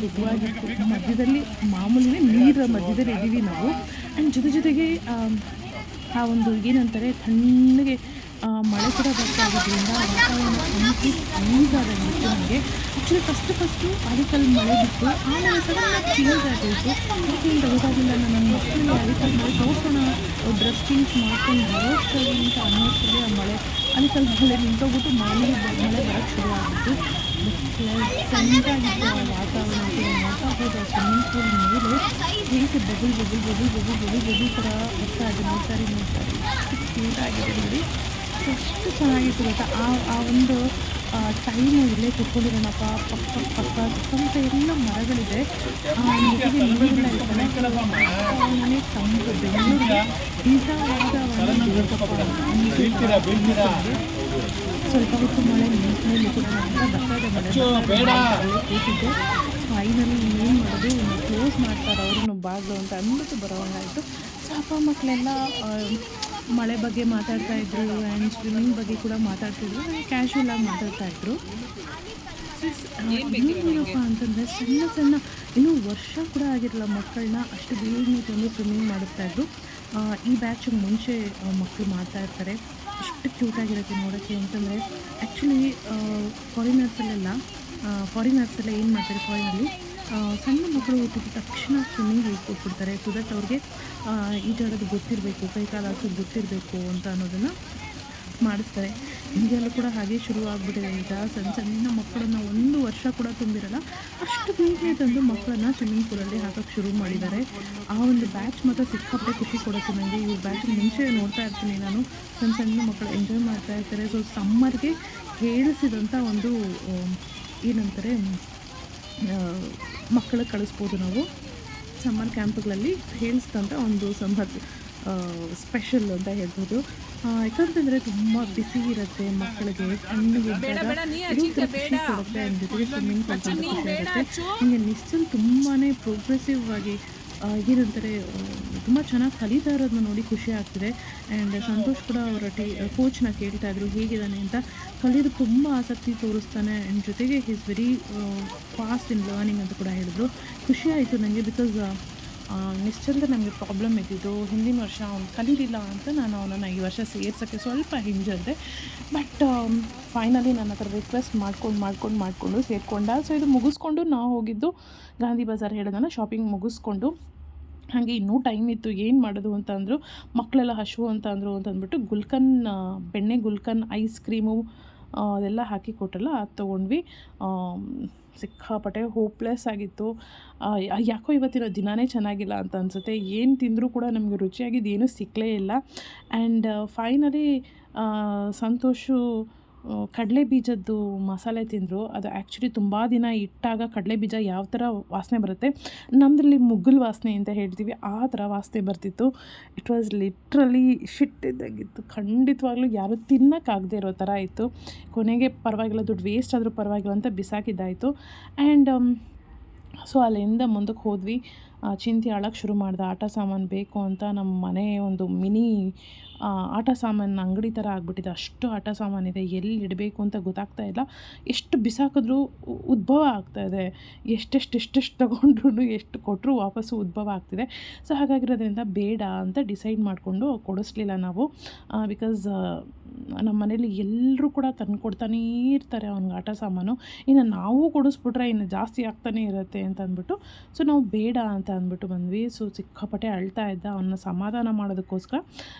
ಮೃದುವಾಗಿತ್ತು ಮಧ್ಯದಲ್ಲಿ ಮಾಮೂಲಿನೇ ನೀರ ಮಧ್ಯದಲ್ಲಿ ಇದ್ದೀವಿ ನಾವು. ಆ್ಯಂಡ್ ಜೊತೆ ಜೊತೆಗೆ, ಆ ಒಂದು ಏನಂತಾರೆ ತಣ್ಣಗೆ ಮಳೆ ಕೂಡ ಬರ್ತಾ ಇರೋದ್ರಿಂದ ವಾತಾವರಣ ಆದಂಗಿತ್ತು ನನಗೆ ಆ್ಯಕ್ಚುಲಿ ಫಸ್ಟ್ ಫಸ್ಟು ಅರಿಕಲ್ಲಿ ಮಳೆ ಬಿತ್ತು. ಆಮೇಲೆ ಸಡನ್ನಾಗಿ ಚೇಂಜ್ ಆಗೋಯ್ತು. ಯಾಕೆಂತ ಗೊತ್ತಾಗಿಲ್ಲ ನಾನು ನನ್ನ ಮಕ್ಕಳಿಗೆ ಅರಿಕಲ್ ಮಳೆ, ತೋರಿಸೋಣ. ಡ್ರೆಸ್ ಚೇಂಜ್ ಮಾಡ್ಕೊಂಡು ಬರೋಷ್ಟರಲ್ಲಿ ಅಂತ ಅನ್ನೋಷ್ಟರಲ್ಲಿ ಆ ಮಳೆ. ಅರಿಕಲ್ ಮಳೆ ನಿಂತೋಗ್ಬಿಟ್ಟು ಬ- ಮಳೆ ಬರೋಕ್ಕೆ ಶುರು ಆಗಿತ್ತು ಚೆನ್ನಾಗಿತ್ತು ಆ ವಾತಾವರಣ ನೋಡ್ತಾ ಹೋದ ಸ್ವಿಮ್ಮಿಂಗ್ ಪೂಲ್ ಮೇಲೆ ಹೇಗೆ bubble bubble bubble bubble bubble bubble ಥರ ಬರ್ತಾ ಇದೆ ನೋಡ್ತಾರೆ ನೋಡ್ತಾರೆ ಕ್ಯೂಟ್ ಆಗಿದೆ ನೋಡಿ. ಎಷ್ಟು ಚೆನ್ನಾಗಿತ್ತು ಗೊತ್ತಾ ಆ ಆ ಒಂದು ಟೈಮು ಇಲ್ಲೇ ಕೂತ್ಕೊಂಡಿರೋಣಪ್ಪ ಪಕ್ಕ ಪಕ್ಕ ಸುತ್ತಮುತ್ತ ಎಲ್ಲ ಮರಗಳಿದೆ. ಬೆಂಗಳೂರಿಗೆ. ಸ್ವಲ್ಪ ಹೊತ್ತು ಮಳೆ ನಿಂತಮೇಲೆ ಕೂಡ ಬರ್ತಾ ಕೂತಿದ್ದೆ. ಫೈನಲಿ ಏನು ಮಾಡೋದು? ಕ್ಲೋಸ್ ಮಾಡ್ತಾರೆ ಅವ್ರನ್ನು ಬಾಗಿಲು ಅಂತ ಅಂದ್ಬಿಟ್ಟು ಬರೋವಂಗಾಯಿತು. ಸೊ ಅಪ್ಪ ಮಕ್ಕಳೆಲ್ಲ ಮಳೆ ಬಗ್ಗೆ ಮಾತಾಡ್ತಾ ಇದ್ರು ಆ್ಯಂಡ್ ಸ್ವಿಮ್ಮಿಂಗ್ ಬಗ್ಗೆ ಕೂಡ ಮಾತಾಡ್ತಿದ್ರು. ಕ್ಯಾಶುವಲ್ ಆಗಿ ಮಾತಾಡ್ತಾ ಇದ್ರು. ಏನಪ್ಪ ಅಂತಂದರೆ ಸಣ್ಣ ಸಣ್ಣ ಇನ್ನೂ ವರ್ಷ ಕೂಡ ಆಗಿರಲ್ಲ ಮಕ್ಕಳನ್ನ ಅಷ್ಟು ಬೇಗನೆ ತಂದು ಸ್ವಿಮ್ಮಿಂಗ್ ಮಾಡಿಸ್ತಾ ಇದ್ರು. ಆ, ಈ ಬ್ಯಾಚಿಗೆ ಮುಂಚೆ ಮಕ್ಕಳು ಮಾಡ್ತಾ ಇರ್ತಾರೆ. ಎಷ್ಟು ಕ್ಯೂಟಾಗಿರುತ್ತೆ ನೋಡೋಕ್ಕೆ ಅಂತಂದರೆ ಆ್ಯಕ್ಚುಲಿ ಫಾರಿನರ್ಸಲ್ಲೆಲ್ಲ ಫಾರಿನರ್ಸೆಲ್ಲ ಏನು ಮಾಡ್ತಾರೆ ಫಾರಿನಲ್ಲಿ ಸಣ್ಣ ಮಕ್ಕಳು ಹುಟ್ಟಿದ ತಕ್ಷಣ ಸ್ವಿಮ್ಮಿಂಗ್ ಹೇಳ್ಕೊಟ್ಬಿಡ್ತಾರೆ ಸೊ ದಟ್ ಅವ್ರಿಗೆ ಈಜಾಡೋದು ಗೊತ್ತಿರಬೇಕು, ಕೈ ಕಾಲು ಗೊತ್ತಿರಬೇಕು ಅಂತ ಅನ್ನೋದನ್ನು ಮಾಡಿಸ್ತಾರೆ. ಇಂಡಿಯಲ್ಲೂ ಕೂಡ ಹಾಗೆ ಶುರು ಆಗ್ಬಿಟ್ಟಿದೆ. ಈಗ ಸಣ್ಣ ಸಣ್ಣ ಮಕ್ಕಳನ್ನು ಒಂದು ವರ್ಷ ಕೂಡ ತುಂಬಿರಲ್ಲ, ಅಷ್ಟು ಬೇಗನೆ ತಂದು ಮಕ್ಕಳನ್ನ ಸ್ವಿಮ್ಮಿಂಗ್ ಪೂಲಲ್ಲಿ ಹಾಕೋಕ್ಕೆ ಶುರು ಮಾಡಿದ್ದಾರೆ. ಆ ಒಂದು ಬ್ಯಾಚ್ ಮಾತ್ರ ಸಿಕ್ಕಾಪಟ್ಟೆ ಖುಷಿ ಕೊಡುತ್ತೆ ನನಗೆ ಈ ಬ್ಯಾಚ್ ಮುಂಚೆ ನೋಡ್ತಾ ಇರ್ತೀನಿ ನಾನು. ಸಣ್ಣ ಸಣ್ಣ ಮಕ್ಕಳು ಎಂಜಾಯ್ ಮಾಡ್ತಾ ಇರ್ತಾರೆ. ಸೊ ಸಮ್ಮರ್ಗೆ ಹೇಳಿಸಿದಂಥ ಒಂದು ಏನಂತಾರೆ ಮಕ್ಕಳ ಕಳಿಸ್ಬೋದು ನಾವು. ಸಮ್ಮರ್ ಕ್ಯಾಂಪ್ಗಳಲ್ಲಿ ಹೇಳಿಸಿದಂಥ ಒಂದು ಸಮ್ಮರ್ ಸ್ಪೆಷಲ್ ಅಂತ ಹೇಳ್ಬೋದು. ಯಾಕಂತಂದರೆ ತುಂಬ ಬಿಸಿ ಇರುತ್ತೆ ಮಕ್ಕಳಿಗೆ. ಖುಷಿ ಕೊಡುತ್ತೆ ಸ್ವಿಮ್ಮಿಂಗ್ ಆಗುತ್ತೆ ಹೀಗೆ ನಿಶ್ಚಲ್ ತುಂಬಾ ಪ್ರೋಗ್ರೆಸಿವ್ ಆಗಿ ಏನಂತಾರೆ ತುಂಬ ಚೆನ್ನಾಗಿ ಕಲಿತಾ ಇರೋದನ್ನ ನೋಡಿ ಖುಷಿ ಆಗ್ತಿದೆ. ಆ್ಯಂಡ್ ಸಂತೋಷ್ ಕೂಡ ಅವರ ಟೀ ಕೋಚ್ನ ಕೇಳ್ತಾ ಇದ್ರು, ಹೇಗಿದ್ದಾನೆ ಅಂತ. ಕಲಿಯೋದು ತುಂಬ ಆಸಕ್ತಿ ತೋರಿಸ್ತಾನೆ ಆ್ಯಂಡ್ ಜೊತೆಗೆ is very fast in learning ಅಂತ ಕೂಡ ಹೇಳಿದ್ರು. ಖುಷಿ ಆಯಿತು ನನಗೆ ಬಿಕಾಸ್ ನಿಶ್ಚಲ್ದ ನನಗೆ ಪ್ರಾಬ್ಲಮ್ ಇದ್ದಿದ್ದು ಹಿಂದಿನ ವರ್ಷ ಅವ್ನು ಕಲೀಲಿಲ್ಲ ಅಂತ ನಾನು ಅವನನ್ನು ಈ ವರ್ಷ ಸೇರ್ಸೋಕ್ಕೆ ಸ್ವಲ್ಪ ಹಿಂಜರಿದೆ. ಬಟ್ ಫೈನಲಿ ನನ್ನ ಹತ್ರ ರಿಕ್ವೆಸ್ಟ್ ಮಾಡ್ಕೊಂಡು ಮಾಡ್ಕೊಂಡು ಮಾಡಿಕೊಂಡು ಸೇರಿಕೊಂಡ. ಸೊ ಇದು ಮುಗಿಸ್ಕೊಂಡು ನಾವು ಹೋಗಿದ್ದು ಗಾಂಧಿ ಬಜಾರ್ ಹೇಳೋದನ್ನು ಶಾಪಿಂಗ್ ಮುಗಿಸ್ಕೊಂಡು. ಹಾಗೆ ಇನ್ನೂ ಟೈಮ್ ಇತ್ತು, ಏನು ಮಾಡೋದು ಅಂತ ಅಂದರು ಮಕ್ಕಳೆಲ್ಲ ಹಶು ಅಂತ ಅಂದರು ಅಂತಂದ್ಬಿಟ್ಟು ಗುಲ್ಕನ್ ಬೆಣ್ಣೆ ಗುಲ್ಕನ್ ಐಸ್ ಕ್ರೀಮು ಅದೆಲ್ಲ ಹಾಕಿ ಕೊಟ್ಟಲ್ಲ ಅದು ತೊಗೊಂಡ್ವಿ. ಸಿಕ್ಕಾಪಟ್ಟೆ ಹೋಪ್ಲೆಸ್ ಆಗಿತ್ತು. ಯಾಕೋ ಇವತ್ತಿನ ದಿನವೇ ಚೆನ್ನಾಗಿಲ್ಲ ಅಂತ ಅನಿಸುತ್ತೆ. ಏನು ತಿಂದರೂ ಕೂಡ ನಮಗೆ ರುಚಿಯಾಗಿದ್ದು ಏನೂ ಸಿಕ್ಕಲೇ ಇಲ್ಲ. ಆ್ಯಂಡ್ ಫೈನಲಿ ಸಂತೋಷು ಕಡಲೆ ಬೀಜದ್ದು ಮಸಾಲೆ ತಿಂದರು. ಅದು ಆ್ಯಕ್ಚುಲಿ ತುಂಬ ದಿನ ಇಟ್ಟಾಗ ಕಡಲೆ ಬೀಜ ಯಾವ ಥರ ವಾಸನೆ ಬರುತ್ತೆ? ನಮ್ಮದ್ರಲ್ಲಿ ಮುಗ್ಗುಲ್ ವಾಸನೆ ಅಂತ ಹೇಳ್ತೀವಿ. ಆ ಥರ ವಾಸನೆ ಬರ್ತಿತ್ತು. ಇಟ್ ವಾಸ್ ಲಿಟ್ರಲಿ ಶಿಟ್ ಇದ್ದಾಗಿತ್ತು. ಖಂಡಿತವಾಗ್ಲೂ ಯಾರೂ ತಿನ್ನೋಕ್ಕಾಗದೆ ಇರೋ ಥರ ಇತ್ತು. ಕೊನೆಗೆ ಪರವಾಗಿಲ್ಲ, ದುಡ್ಡು ವೇಸ್ಟ್ ಆದರೂ ಪರವಾಗಿಲ್ಲ ಅಂತ ಬಿಸಾಕಿದ್ದಾಯಿತು. ಆ್ಯಂಡ್ ಸೊ ಅಲ್ಲಿಂದ ಮುಂದಕ್ಕೆ ಹೋದ್ವಿ. ಚಿಂತೆ ಆಳಕ್ಕೆ ಶುರು ಮಾಡ್ದೆ. ಆಟ ಸಾಮಾನು ಬೇಕು ಅಂತ ನಮ್ಮ ಮನೆ ಒಂದು ಮಿನಿ ಆಟ ಸಾಮಾನು ಅಂಗಡಿ ಥರ ಆಗಿಬಿಟ್ಟಿದೆ. ಅಷ್ಟು ಆಟ ಸಾಮಾನಿದೆ ಎಲ್ಲಿ ಇಡಬೇಕು ಅಂತ ಗೊತ್ತಾಗ್ತಾ ಇಲ್ಲ. ಎಷ್ಟು ಬಿಸಾಕಿದ್ರೂ ಉದ್ಭವ ಆಗ್ತಾ ಇದೆ. ಎಷ್ಟೆಷ್ಟು ಎಷ್ಟೆಷ್ಟು ತೊಗೊಂಡ್ರು ಎಷ್ಟು ಕೊಟ್ಟರು ವಾಪಸ್ಸು ಉದ್ಭವ ಆಗ್ತಿದೆ. ಸೊ, ಹಾಗಾಗಿರೋದ್ರಿಂದ ಬೇಡ ಅಂತ ಡಿಸೈಡ್ ಮಾಡಿಕೊಂಡು ಕೊಡಿಸ್ಲಿಲ್ಲ ನಾವು. ಬಿಕಾಸ್ ನಮ್ಮ ಮನೇಲಿ ಎಲ್ಲರೂ ಕೂಡ ತಂದು ಕೊಡ್ತಾನೇ ಇರ್ತಾರೆ ಅವ್ನಿಗೆ ಆಟ ಸಾಮಾನು. ಇನ್ನು ನಾವು ಕೊಡಿಸ್ಬಿಟ್ರೆ ಇನ್ನು ಜಾಸ್ತಿ ಆಗ್ತಾನೇ ಇರುತ್ತೆ ಅಂತ ಅಂದ್ಬಿಟ್ಟು. ಸೊ, ನಾವು ಬೇಡ ಅಂತ ಅಂದ್ಬಿಟ್ಟು ಬಂದ್ವಿ. ಸೊ, ಸಿಕ್ಕಾಪಟ್ಟೆ ಅಳ್ತಾ ಇದ್ದ. ಅವನ್ನ ಸಮಾಧಾನ ಮಾಡೋದಕ್ಕೋಸ್ಕರ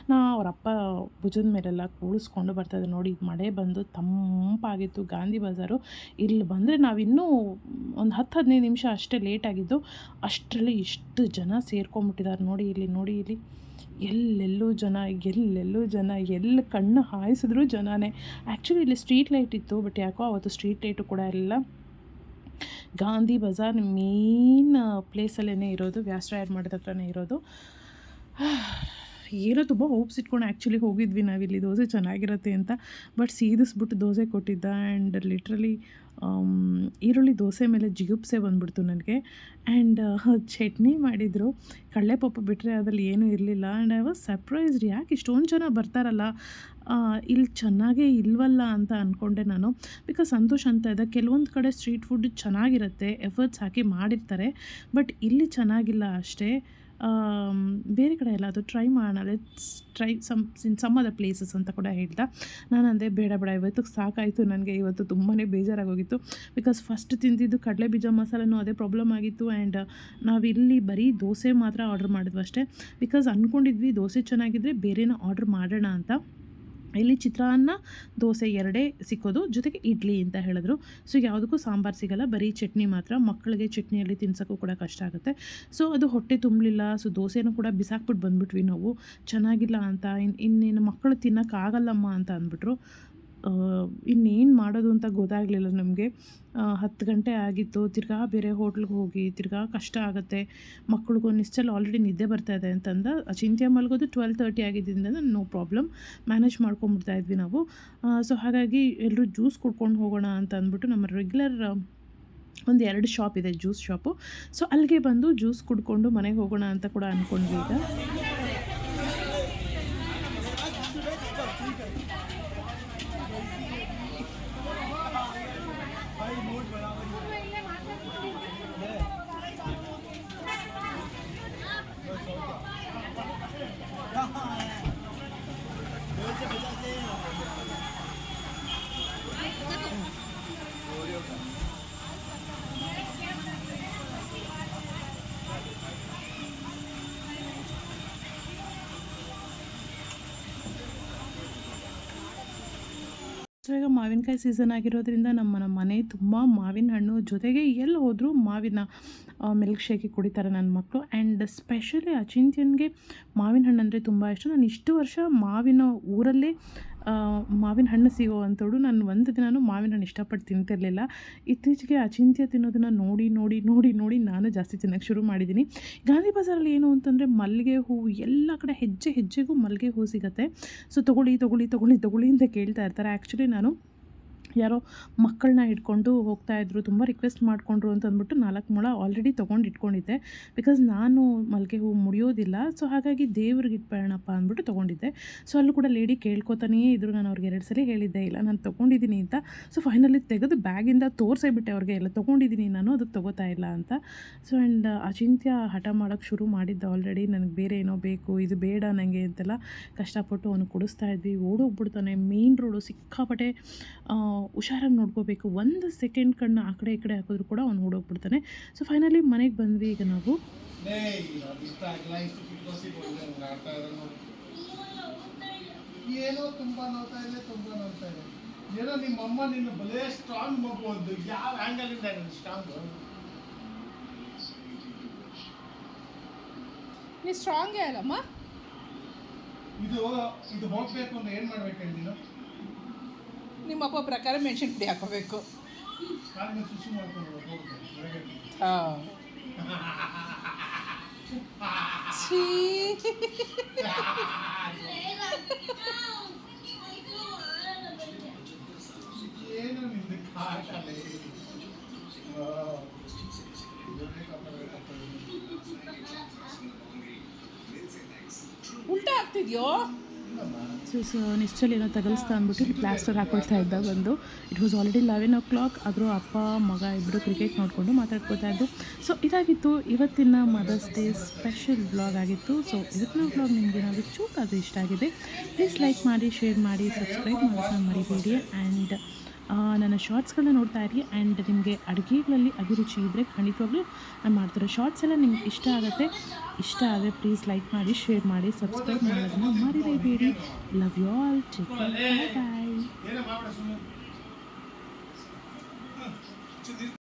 ನಾ ಅವ್ರ ಅಪ್ಪ ಭುಜದ ಮೇಲೆಲ್ಲ ಕೂಡಿಸ್ಕೊಂಡು ಇದ್ದಾರೆ ನೋಡಿ ಮಳೆ ಬಂದು ತಂಪಾಗಿತ್ತು. ಗಾಂಧಿ ಬಜಾರು ಇಲ್ಲಿ ಬಂದರೆ ನಾವಿನ್ನೂ ಒಂದು ಹತ್ತು, ಹದಿನೈದು ನಿಮಿಷ ಅಷ್ಟೇ ಲೇಟ್ ಆಗಿದ್ದು, ಅಷ್ಟರಲ್ಲಿ ಇಷ್ಟು ಜನ ಸೇರ್ಕೊಂಬಿಟ್ಟಿದ್ದಾರೆ ನೋಡಿ ಇಲ್ಲಿ ನೋಡಿ ಇಲ್ಲಿ. ಎಲ್ಲೆಲ್ಲೂ ಜನ ಎಲ್ಲೆಲ್ಲೂ ಜನ, ಎಲ್ಲಿ ಕಣ್ಣು ಹಾಯಿಸಿದ್ರು ಜನನೇ. ಆ್ಯಕ್ಚುಲಿ ಇಲ್ಲಿ ಸ್ಟ್ರೀಟ್ ಲೈಟ್ ಇತ್ತು ಬಟ್ ಯಾಕೋ ಅವತ್ತು ಸ್ಟ್ರೀಟ್ ಲೈಟು ಕೂಡ ಇಲ್ಲ. ಗಾಂಧಿ ಬಜಾರ್ ಮೇನ್ ಪ್ಲೇಸಲ್ಲೇ ಇರೋದು, ವ್ಯಾಸ್ರಾಯರ್ ಮಾಡಿದ ಹತ್ರನೇ ಇರೋದು. ಏನೋ ತುಂಬ ಹೋಪ್ಸ್ ಇಟ್ಕೊಂಡು ಆ್ಯಕ್ಚುಲಿ ಹೋಗಿದ್ವಿ ನಾವಿಲ್ಲಿ ದೋಸೆ ಚೆನ್ನಾಗಿರುತ್ತೆ ಅಂತ. ಬಟ್ ಸೀದಿಸ್ಬಿಟ್ಟು ದೋಸೆ ಕೊಟ್ಟಿದ್ದ ಆ್ಯಂಡ್ ಲಿಟ್ರಲಿ ಈರುಳ್ಳಿ ದೋಸೆ ಮೇಲೆ ಜಿಗುಪ್ಸೆ ಬಂದ್ಬಿಡ್ತು ನನಗೆ. ಆ್ಯಂಡ್ ಚಟ್ನಿ ಮಾಡಿದರು. ಕಡಲೆಪಪ್ಪು ಬಿಟ್ಟರೆ ಅದರಲ್ಲಿ ಏನೂ ಇರಲಿಲ್ಲ. ಆ್ಯಂಡ್ ಐ ವಾಸ್ ಸರ್ಪ್ರೈಸ್ಡ್ ಯಾಕೆ ಇಷ್ಟೊಂದು ಜನ ಬರ್ತಾರಲ್ಲ. ಇಲ್ಲಿ ಚೆನ್ನಾಗೇ ಇಲ್ವಲ್ಲ ಅಂತ ಅಂದ್ಕೊಂಡೆ ನಾನು. ಬಿಕಾಸ್ ಸಂತೋಷ್ ಅಂತ ಇದೆ. ಕೆಲವೊಂದು ಕಡೆ ಸ್ಟ್ರೀಟ್ ಫುಡ್ ಚೆನ್ನಾಗಿರುತ್ತೆ. ಎಫರ್ಟ್ಸ್ ಹಾಕಿ ಮಾಡಿರ್ತಾರೆ. ಬಟ್ ಇಲ್ಲಿ ಚೆನ್ನಾಗಿಲ್ಲ ಅಷ್ಟೇ. ಬೇರೆ ಕಡೆ ಎಲ್ಲ ಅದು ಟ್ರೈ ಮಾಡೋಣ. Let's try some in some other places ಅಂತ ಕೂಡ ಹೇಳ್ತಾ. ನಾನು ಅಂದೆ ಬೇಡ ಬೇಡ. ಇವತ್ತು ಸಾಕಾಯಿತು ನನಗೆ. ಇವತ್ತು ತುಂಬಾ ಬೇಜಾರಾಗೋಗಿತ್ತು. ಬಿಕಾಸ್ ಫಸ್ಟ್ ತಿಂದಿದ್ದು ಕಡಲೆ ಬೀಜ ಮಸಾಲೆನೂ ಅದೇ ಪ್ರಾಬ್ಲಮ್ ಆಗಿತ್ತು. ಆ್ಯಂಡ್ ನಾವಿಲ್ಲಿ ಬರೀ ದೋಸೆ ಮಾತ್ರ ಆರ್ಡ್ರ್ ಮಾಡಿದ್ವಿ ಅಷ್ಟೇ ಬಿಕಾಸ್ ಅಂದ್ಕೊಂಡಿದ್ವಿ ದೋಸೆ ಚೆನ್ನಾಗಿದ್ದರೆ ಬೇರೆನ ಆರ್ಡ್ರ್ ಮಾಡೋಣ ಅಂತ. ಇಲ್ಲಿ ಚಿತ್ರಾನ್ನ, ದೋಸೆ ಎರಡೇ ಸಿಕ್ಕೋದು, ಜೊತೆಗೆ ಇಡ್ಲಿ ಅಂತ ಹೇಳಿದ್ರು. ಸೊ ಯಾವುದಕ್ಕೂ ಸಾಂಬಾರು ಸಿಗಲ್ಲ, ಬರೀ ಚಟ್ನಿ ಮಾತ್ರ. ಮಕ್ಕಳಿಗೆ ಚಟ್ನಿಯಲ್ಲಿ ತಿನ್ಸೋಕ್ಕೂ ಕೂಡ ಕಷ್ಟ ಆಗುತ್ತೆ. ಸೊ ಅದು ಹೊಟ್ಟೆ ತುಂಬಲಿಲ್ಲ ಸೊ ದೋಸೆನೂ ಕೂಡ ಬಿಸಾಕ್ಬಿಟ್ಟು ಬಂದ್ಬಿಟ್ವಿ ನಾವು. ಚೆನ್ನಾಗಿಲ್ಲ ಅಂತ ಇನ್ನು ಇನ್ನೇನು ಮಕ್ಕಳು ತಿನ್ನೋಕ್ಕಾಗಲ್ಲಮ್ಮ ಅಂತ ಅಂದ್ಬಿಟ್ರು. ಇನ್ನೇನು ಮಾಡೋದು ಅಂತ ಗೊತ್ತಾಗಲಿಲ್ಲ ನಮಗೆ. ಹತ್ತು ಗಂಟೆ ಆಗಿತ್ತು. ತಿರ್ಗಾ ಬೇರೆ ಹೋಟ್ಲಿಗೆ ಹೋಗಿ ತಿರ್ಗಾ ಕಷ್ಟ ಆಗುತ್ತೆ. ಮಕ್ಳಿಗೂ ನಿಶ್ಚಲ್ ಆಲ್ರೆಡಿ ನಿದ್ದೆ ಬರ್ತಾ ಇದೆ ಅಂತಂದ ಚಿಂತೆ ಮಲಗೋದು ಟ್ವೆಲ್ ತರ್ಟಿ ಆಗಿದ್ದರಿಂದ ನೋ ಪ್ರಾಬ್ಲಮ್ ಮ್ಯಾನೇಜ್ ಮಾಡ್ಕೊಂಬಿಡ್ತಾ ಇದ್ವಿ ನಾವು. ಸೊ ಹಾಗಾಗಿ ಎಲ್ಲರೂ ಜ್ಯೂಸ್ ಕುಡ್ಕೊಂಡು ಹೋಗೋಣ ಅಂತ ಅಂದ್ಬಿಟ್ಟು ನಮ್ಮ ರೆಗ್ಯುಲರ್ ಒಂದು ಎರಡು ಶಾಪ್ ಇದೆ ಜ್ಯೂಸ್ ಶಾಪು ಸೊ ಅಲ್ಲಿಗೆ ಬಂದು ಜ್ಯೂಸ್ ಕುಡ್ಕೊಂಡು ಮನೆಗೆ ಹೋಗೋಣ ಅಂತ ಕೂಡ ಅಂದ್ಕೊಂಡ್ವಿ ಈಗ. ಈಗ ಮಾವಿನಕಾಯಿ ಸೀಸನ್ ಆಗಿರೋದ್ರಿಂದ ನಮ್ಮ ನಮ್ಮ ಮನೆ ತುಂಬ ಮಾವಿನ ಹಣ್ಣು ಜೊತೆಗೆ ಎಲ್ಲಿ ಹೋದರೂ ಮಾವಿನ ಮಿಲ್ಕ್ ಶೇಕಿ ಕುಡಿತಾರೆ ನನ್ನ ಮಕ್ಕಳು ಆ್ಯಂಡ್ ಸ್ಪೆಷಲಿ ಅಚಿಂತ್ಯನ್ಗೆ ಮಾವಿನ ಹಣ್ಣು ಅಂದರೆ ತುಂಬ ಇಷ್ಟ. ನಾನು ಇಷ್ಟು ವರ್ಷ ಮಾವಿನ ಊರಲ್ಲೇ ಮಾವಿನ ಹಣ್ಣು ಸಿಗೋ ನಾನು ಒಂದು ದಿನವೂ ಮಾವಿನ ಹಣ್ಣು ಇಷ್ಟಪಟ್ಟು ತಿಂತಿರಲಿಲ್ಲ. ಇತ್ತೀಚೆಗೆ ಅಚಿಂತ್ಯ ತಿನ್ನೋದನ್ನು ನೋಡಿ ನೋಡಿ ನೋಡಿ ನೋಡಿ ನಾನು ಜಾಸ್ತಿ ತಿನ್ನೋಕ್ಕೆ ಶುರು ಮಾಡಿದ್ದೀನಿ. ಗಾಂಧಿ ಬಜಾರಲ್ಲಿ ಏನು ಅಂತಂದರೆ ಮಲ್ಲಿಗೆ ಹೂವು ಎಲ್ಲ ಕಡೆ ಹೆಜ್ಜೆ, ಹೆಜ್ಜೆಗೂ ಮಲ್ಲಿಗೆ ಹೂವು ಸಿಗುತ್ತೆ. ಸೊ ತೊಗೊಳ್ಳಿ ತೊಗೊಳ್ಳಿ ತೊಗೊಳ್ಳಿ ತೊಗೊಳ್ಳಿ ಅಂತ ಕೇಳ್ತಾ ಇರ್ತಾರೆ. ಆ್ಯಕ್ಚುಲಿ ನಾನು ಯಾರೋ ಮಕ್ಕಳನ್ನ ಇಟ್ಕೊಂಡು ಹೋಗ್ತಾ ಇದ್ರು, ತುಂಬ ರಿಕ್ವೆಸ್ಟ್ ಮಾಡಿಕೊಂಡ್ರು ಅಂತ ಅಂದ್ಬಿಟ್ಟು ನಾಲ್ಕು ಮೊಳ ಆಲ್ರೆಡಿ ತೊಗೊಂಡು ಇಟ್ಕೊಂಡಿದ್ದೆ. ಬಿಕಾಸ್ ನಾನು ಮಲ್ಲಿಗೆ ಹೂವು ಮುಡಿಯೋದಿಲ್ಲ ಸೊ ಹಾಗಾಗಿ ದೇವ್ರಿಗೆ ಇಟ್ಬೇಡಣಪ್ಪ ಅಂದ್ಬಿಟ್ಟು ತೊಗೊಂಡಿದ್ದೆ. ಸೊ ಅಲ್ಲೂ ಕೂಡ ಲೇಡಿ ಕೇಳ್ಕೊತಾನೇ ಇದ್ರು, ನಾನು ಅವ್ರಿಗೆ ಎರಡು ಸಲ ಹೇಳಿದ್ದೆ, ಇಲ್ಲ ನಾನು ತೊಗೊಂಡಿದ್ದೀನಿ ಅಂತ. ಸೊ ಫೈನಲಿ ತೆಗೆದು ಬ್ಯಾಗಿಂದ ತೋರಿಸೇ ಬಿಟ್ಟೆ ಅವ್ರಿಗೆ ಎಲ್ಲ ತೊಗೊಂಡಿದ್ದೀನಿ ನಾನು, ಅದಕ್ಕೆ ತೊಗೋತಾ ಇಲ್ಲ ಅಂತ. ಸೊ ಆ್ಯಂಡ್ ಅಚಿಂತ್ಯ ಹಠ ಮಾಡೋಕ್ಕೆ ಶುರು ಮಾಡಿದ್ದೆ ಆಲ್ರೆಡಿ ನನಗೆ ಬೇರೆ ಏನೋ ಬೇಕು, ಇದು ಬೇಡ ನನಗೆ ಅಂತೆಲ್ಲ ಕಷ್ಟಪಟ್ಟು ಅವನು ಕೊಡಿಸ್ತಾ ಇದ್ವಿ. ಓಡೋಗ್ಬಿಡ್ತಾನೆ ಮೇನ್ ರೋಡು ಸಿಕ್ಕಾಪಟ್ಟೆ ಹುಷಾರಾಗಿ ನೋಡ್ಕೋಬೇಕು. ಒಂದು ಸೆಕೆಂಡ್ ಕಣ್ಣು ಆ ಕಡೆ ಈ ಕಡೆ ಹಾಕಿದ್ರು ಕೂಡ ಅವ್ನು ಓಡೋಗ್ಬಿಡ್ತಾನೆ. ಸೊ ಫೈನಲಿ ಮನೆಗೆ ಬಂದ್ವಿ ಈಗ ನಾವು. ಏನೋ ತುಂಬಾ ನೋಡ್ತಾ ಇದೆ ತುಂಬಾ ನೋಡ್ತಾ ಇದೆ ಏನೋ ನಿಮ್ಮ ಅಮ್ಮ ನಿನ್ನ ಬಲೇ ಸ್ಟ್ರಾಂಗ್ ಮಗು ಒಂದು ಯಾವ ಆಂಗಲ್ ಇಂದ ಸ್ಟ್ರಾಂಗ್ ನೀ ಸ್ಟ್ರಾಂಗೇ ಅಲ್ಲಮ್ಮ. ಇದು ಇದು ಹೋಗ್ಬೇಕು ಅಂದ್ರೆ ಏನ್ ಮಾಡ್ಬೇಕು ಹೇಳಿ ನೀನು? ನಿಮ್ಮ ಅಪ್ಪ ಪ್ರಕಾರ ಮೆಣಸಿನ ಪುಡಿ ಹಾಕೋಬೇಕು ಕಾಲಿನ ಸುಶಿ ಮಾಡ್ಕೊಂಡು ಹೋಗ್ಬೇಕು ಹೊರಗೆ. ಹಾಂ ಛೀ ಏನು ನಿಂದು ಕಾಟಲೆ ಇದನ್ನೇ ಕಾಪಾಡಬೇಕಪ್ಪ. ಉಲ್ಟಾ ಆಗ್ತಿದ್ಯೋ ಇಲ್ಲಮ್ಮ. ಸೊ ಸೊ ನಿಶ್ಚಲ್ ಏನೋ ತಗಲ್ಸ್ತಾ ಅಂದ್ಬಿಟ್ಟು ಇಲ್ಲಿ ಪ್ಲಾಸ್ಟರ್ ಹಾಕೊಳ್ತಾ ಇದ್ದ ಬಂದು. It was already eleven o'clock ಆದರೂ ಅಪ್ಪ, ಮಗ ಇಬ್ಬರು ಕ್ರಿಕೆಟ್ ನೋಡಿಕೊಂಡು ಮಾತಾಡ್ಕೋತಾ ಇದ್ದು ಸೊ ಇದಾಗಿತ್ತು. ಇವತ್ತಿನ ಮದರ್ಸ್ ಡೇ ಸ್ಪೆಷಲ್ ಬ್ಲಾಗ್ ಆಗಿತ್ತು. ಸೊ ಇವತ್ತಿನ ಬ್ಲಾಗ್ ನಿಮಗೆ ಏನಾದರೂ ಚೂಟಾದರೂ ಇಷ್ಟ ಆಗಿದೆ ಪ್ಲೀಸ್ ಲೈಕ್ ಮಾಡಿ ಶೇರ್ ಮಾಡಿ ಸಬ್ಸ್ಕ್ರೈಬ್ ಮಾಡೋದನ್ನ ಮರಿಬೇಡಿ. ಆ್ಯಂಡ್ ನನ್ನ ಶಾರ್ಟ್ಸ್ಗಳನ್ನ ನೋಡ್ತಾ ಇರಿ ಆ್ಯಂಡ್ ನಿಮಗೆ ಅಡುಗೆಗಳಲ್ಲಿ ಅಭಿರುಚಿ ಇದ್ದರೆ ಖಂಡಿತವಾಗ್ಲೂ ನಾನು ಮಾಡ್ತಿರೋ ಶಾರ್ಟ್ಸ್ ಎಲ್ಲ ನಿಮ್ಗೆ ಇಷ್ಟ ಆಗುತ್ತೆ. ಇಷ್ಟ ಆದರೆ ಪ್ಲೀಸ್ ಲೈಕ್ ಮಾಡಿ ಶೇರ್ ಮಾಡಿ ಸಬ್ಸ್ಕ್ರೈಬ್ ಮಾಡೋದನ್ನು ಮರಿಬೇಡಿ. Love you all take bye